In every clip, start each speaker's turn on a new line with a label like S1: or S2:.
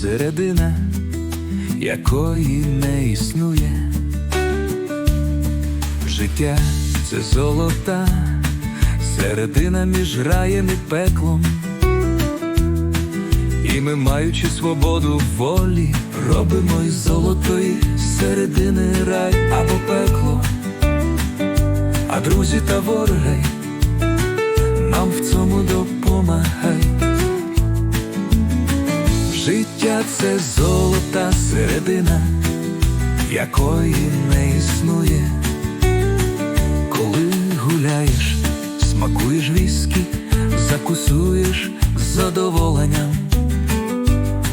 S1: середина, якої не існує. Життя це золота, середина між раєм і пеклом. І ми, маючи свободу волі, робимо із золотої середини рай або пекло. А друзі та вороги нам в цьому допомагай. Життя це золота середина, якої не існує. Коли гуляєш, смакуєш віскі, закусуєш з задоволенням.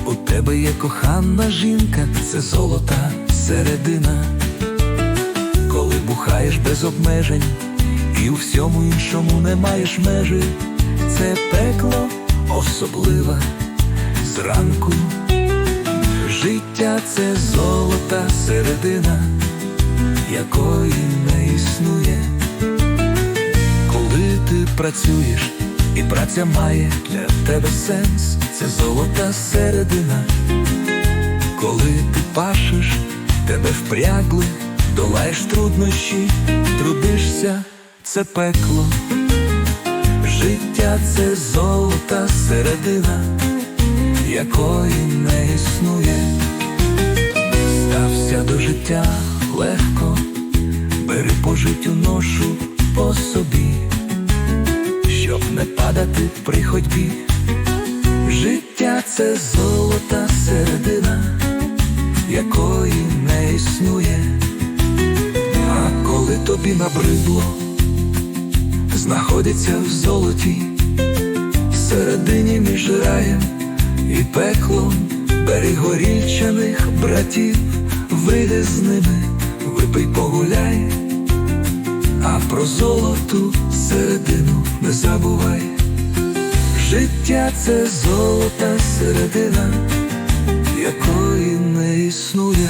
S1: У тебе є кохана жінка, це золота середина. Коли бухаєш без обмежень і у всьому іншому не маєш межі, це пекло особливе зранку. Життя це золота середина, якої не існує. Коли ти працюєш і праця має для тебе сенс, це золота середина. Коли ти пашеш, тебе впрягли, долаєш труднощі, трудишся, це пекло. Життя це золота середина, якої не існує. Стався до життя легко, бери по життю ношу по собі, щоб не падати при ходьбі. Життя це золота середина, якої не існує. А коли тобі набридло, знаходиться в золоті, середині між раєм і пеклом, бери горільчаних братів, вийди з ними, випий погуляй, а про золоту середину не забувай. Життя це золота середина, якої не існує.